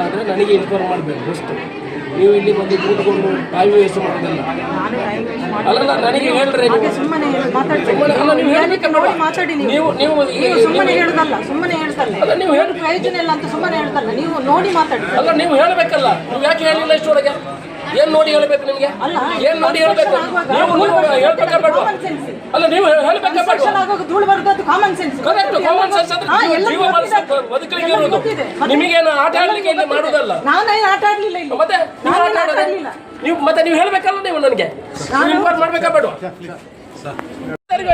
ವಿಚಾರಗಳಾದರೆ ನನಗೆ ಇನ್ಫಾರ್ಮ್ ಮಾಡಬೇಕು ಅಷ್ಟು ನೀವು ಇಲ್ಲಿ ಬಂದು ಕೂತ್ಕೊಂಡು ಟೈಮ್ ವೇಸ್ಟ್ ಮಾಡೋದಲ್ಲ. ಅಲ್ಲಲ್ಲ ನನಗೆ ಹೇಳ್ರಿ ನೀವು. ಅಲ್ಲ ನೀವು ಹೇಳ್ಬೇಕಲ್ಲ ನೋಡಿ ಮಾತಾಡಿ ನೀವು. ನೀವು ನೀವು ನೀವು ಸುಮ್ಮನೆ ಹೇಳುದಲ್ಲ ಸುಮ್ಮನೆ ಹೇಳ್ತಲ್ಲ ಅಲ್ಲ ನೀವು ಹೇಳಿ ಪ್ರಯೋಜನ ಇಲ್ಲ ಅಂತ ಸುಮ್ಮನೆ ಹೇಳ್ತಲ್ಲ ನೀವು ನೋಡಿ ಮಾತಾಡಿ. ಅಲ್ಲ ನೀವು ಹೇಳಬೇಕಲ್ಲ. ನೀವು ಯಾಕೆ ಹೇಳಿಲ್ಲ ಇಷ್ಟೊಳಗೆ ಏನ್ ನೋಡಿ ಹೇಳ್ಬೇಕು ನಿಮ್ಗೆ? ಅಲ್ಲ, ಏನ್ ನೋಡಿ ಹೇಳ್ಬೇಕು? ನೀವು ಹೇಳ್ಬೇಕು? ಅಲ್ಲ ನೀವು ಹೇಳ್ಬೇಕಾ ಧೂಳು ಬರ್ತದ್ದು common sense correct common sense ಅಂದ್ರೆ ಜೀವ ಬದುಕಲಿಕ್ಕೆ ಇರೋದು. ನಿಮಗೇನು ಆಟ ಆಡ್ಲಿಕ್ಕೆ ಇಲ್ಲಿ ಮಾಡುದಲ್ಲ? ನಾನೇನು ಆಟ ಆಡ್ಲಿಲ್ಲ ಇಲ್ಲಿ. ಮತ್ತೆ ನೀವು ಆಟ ಆಟ ನೀವು ಮತ್ತೆ ನೀವು ಹೇಳ್ಬೇಕಲ್ಲ ನೀವು ನನಗೆ? ಇನ್ಫಾರ್ಮ್ ಮಾಡ್ಬೇಕಾ ಬೇಡ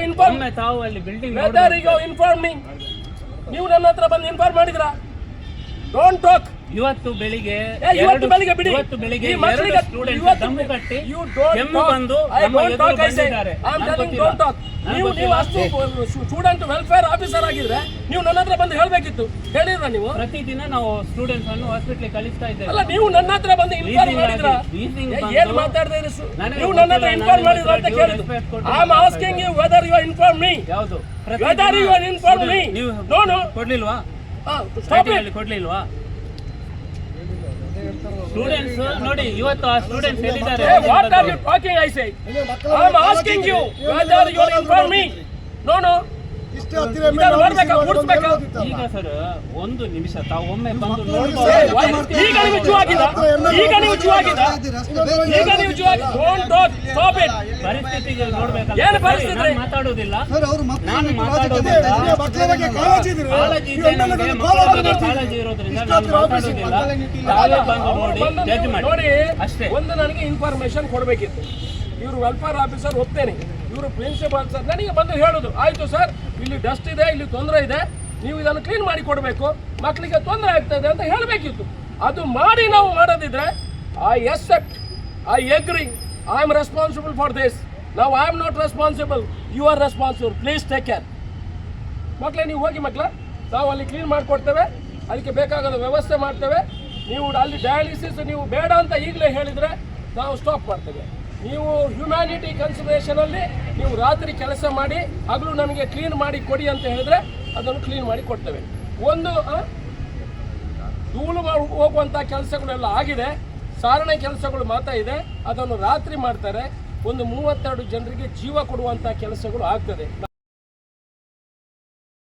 ಇನ್ಫಾರ್ಮ್ ತಾವು ಅಲ್ಲಿ building whether you inform me ನೀವು ನನ್ನ ಹತ್ರ ಬಂದು ಇನ್ಫಾರ್ಮ್ ಮಾಡಿದ್ರಾ? ಡೋಂಟ್ ಟಾಕ್ ಇವತ್ತು ಬೆಳಿಗ್ಗೆ ಇವತ್ತು ಎರಡು- ಬೆಳಿಗ್ಗೆ ಬಿಡಿ. ಇವತ್ತು ಬೆಳಿಗ್ಗೆ ಮಕ್ಕಳಿಗೆ ಸ್ಟೂಡೆಂಟ್ಸ್ ದಮ್ಮು ಕಟ್ಟಿ ಕೆಮ್ಮು ಬಂದು ನಮ್ಮ ಎದುರು. ಬಂದಿದ್ದಾರೆ. ನೀವು ನೀವು ಅಷ್ಟು ಸ್ಟೂಡೆಂಟ್ ವೆಲ್ಫೇರ್ ಆಫೀಸರ್ ಆಗಿದ್ರೆ ನೀವು ನನ್ನ ಹತ್ರ ಬಂದು ಹೇಳ್ಬೇಕಿತ್ತು. ಹೇಳಿದ್ರ ನೀವು? ಪ್ರತಿದಿನ ನಾವು ಸ್ಟೂಡೆಂಟ್ಸ್ ಅನ್ನು ಹಾಸ್ಪಿಟ್ಲಿಗೆ ಕಳಿಸ್ತಾ ಇದ್ದೇವೆ. ಅಲ್ಲ ನೀವು ನನ್ನ ಹತ್ರ ಬಂದು ಇನ್ಫಾರ್ಮ್ ಮಾಡಿದ್ರ? ಏನ್ ಮಾತಾಡ್ತಾ ಇದ್ದೀರಿ ನೀವು ನನ್ನ ಹತ್ರ ಇನ್ಫಾರ್ಮ್ ಮಾಡಿದ್ರು ಅಂತ ಕೇಳಿದ್ರು I am asking you whether you inform me ಯಾವುದು? Whether you are inform me ನೀವು ನೋ ನೋ ಕೊಡ್ಲಿಲ್ವಾ? ಕೊಡ್ಲಿಲ್ವಾ? ಸ್ಟೂಡೆಂಟ್ಸ್ ನೋಡಿ ಇವತ್ತು ಸ್ಟೂಡೆಂಟ್ಸ್ ಎಲ್ಲಿದ್ದಾರೆ what are you talking I say am asking you inform me no no ಈಗ ಸರ್ ಒಂದು ನಿಮಿಷ ತಾವು ಒಮ್ಮೆ ಬಂದು ಈಗ ನೀವು ಜೂ ಈಗ ನೀವು ಜೂ ಆಗಿ ಡೋಂಟ್ ಟಾಕ್ ಸ್ಟಾಪ್ ಇಟ್ ಪರಿಸ್ಥಿತಿಗೆ ನೋಡ್ಬೇಕಲ್ಲ ಏನು ಪರಿಸ್ಥಿತಿ? ಮಾತಾಡೋದಿಲ್ಲ. ಸರ್ ಅವರು ಮತ್ತೆ ನಾನು ಬಿಟ್ಟು ಮಾತಾಡೋದಿಲ್ಲ. ರಾಜಕೀಯ ಮಕ್ಕಳ ಬಗ್ಗೆ ಕಾಳಜಿ ಇದ್ರೆ ಕಾಳಜಿ ನೀವು ಇದೆ ನನಗೆ. ಮಕ್ಕಳಿಗೆ ಮಕ್ಕಳ ಬಗ್ಗೆ ಕಾಳಜಿ ಕಾಳಜಿ ಇರೋದ್ರಿಂದ ನಾನು ಮಾತಾಡೋದಿಲ್ಲ. ತಾವೇ ಬಂದು ನೋಡಿ ಜಡ್ಜ್ ಮಾಡಿ. ನೋಡಿ ಅಷ್ಟೇ. ಒಂದು ನನಗೆ ಇನ್ಫಾರ್ಮೇಶನ್ ಕೊಡಬೇಕಿತ್ತು. ಇವರು ವೆಲ್ಫೇರ್ ಆಫೀಸರ್ ಒಪ್ತೇನೆ. ಇವರು ಪ್ರಿನ್ಸಿಪಾಲ್ ಸರ್ ನನಗೆ ಬಂದು ಹೇಳೋದು ಆಯ್ತು ಸರ್ ಇಲ್ಲಿ ಡಸ್ಟ್ ಇದೆ ಇಲ್ಲಿ ತೊಂದರೆ ಇದೆ. ನೀವು ಇದನ್ನು ಕ್ಲೀನ್ ಮಾಡಿ ಕೊಡಬೇಕು. ಮಕ್ಕಳಿಗೆ ತೊಂದರೆ ಆಗ್ತದೆ ಅಂತ ಹೇಳಬೇಕಿತ್ತು. ಅದು ಮಾಡಿ ನಾವು ಮಾಡೋದಿದ್ರೆ I except I agree I am responsible for this ನಾವು I am not responsible you are responsible please take care ಮಕ್ಕಳೇ ನೀವು ಹೋಗಿ ಮಕ್ಕಳ ನಾವು ಅಲ್ಲಿ ಕ್ಲೀನ್ ಮಾಡಿಕೊಡ್ತೇವೆ, ಅದಕ್ಕೆ ಬೇಕಾಗದ ವ್ಯವಸ್ಥೆ ಮಾಡ್ತೇವೆ. ನೀವು ಅಲ್ಲಿ ಡಯಾಲಿಸಿಸ್ ನೀವು ಬೇಡ ಅಂತ ಈಗಲೇ ಹೇಳಿದರೆ ನಾವು ಸ್ಟಾಪ್ ಮಾಡ್ತೇವೆ. ನೀವು ಹ್ಯುಮ್ಯಾನಿಟಿ ಕನ್ಸಿಡರೇಷನಲ್ಲಿ ನೀವು ರಾತ್ರಿ ಕೆಲಸ ಮಾಡಿ ಹಗಲು ನನಗೆ ಕ್ಲೀನ್ ಮಾಡಿ ಕೊಡಿ ಅಂತ ಹೇಳಿದ್ರೆ ಅದನ್ನು ಕ್ಲೀನ್ ಮಾಡಿ ಕೊಡ್ತೇವೆ. ಒಂದು ಧೂಳು ಹೋಗುವಂಥ ಕೆಲಸಗಳೆಲ್ಲ ಆಗಿದೆ. ಸಾರಣೆ ಕೆಲಸಗಳು ಮಾತ್ರ ಇದೆ. ಅದನ್ನು ರಾತ್ರಿ ಮಾಡ್ತಾರೆ. ಒಂದು ಮೂವತ್ತೆರಡು ಜನರಿಗೆ ಜೀವ ಕೊಡುವಂಥ ಕೆಲಸಗಳು ಆಗ್ತದೆ.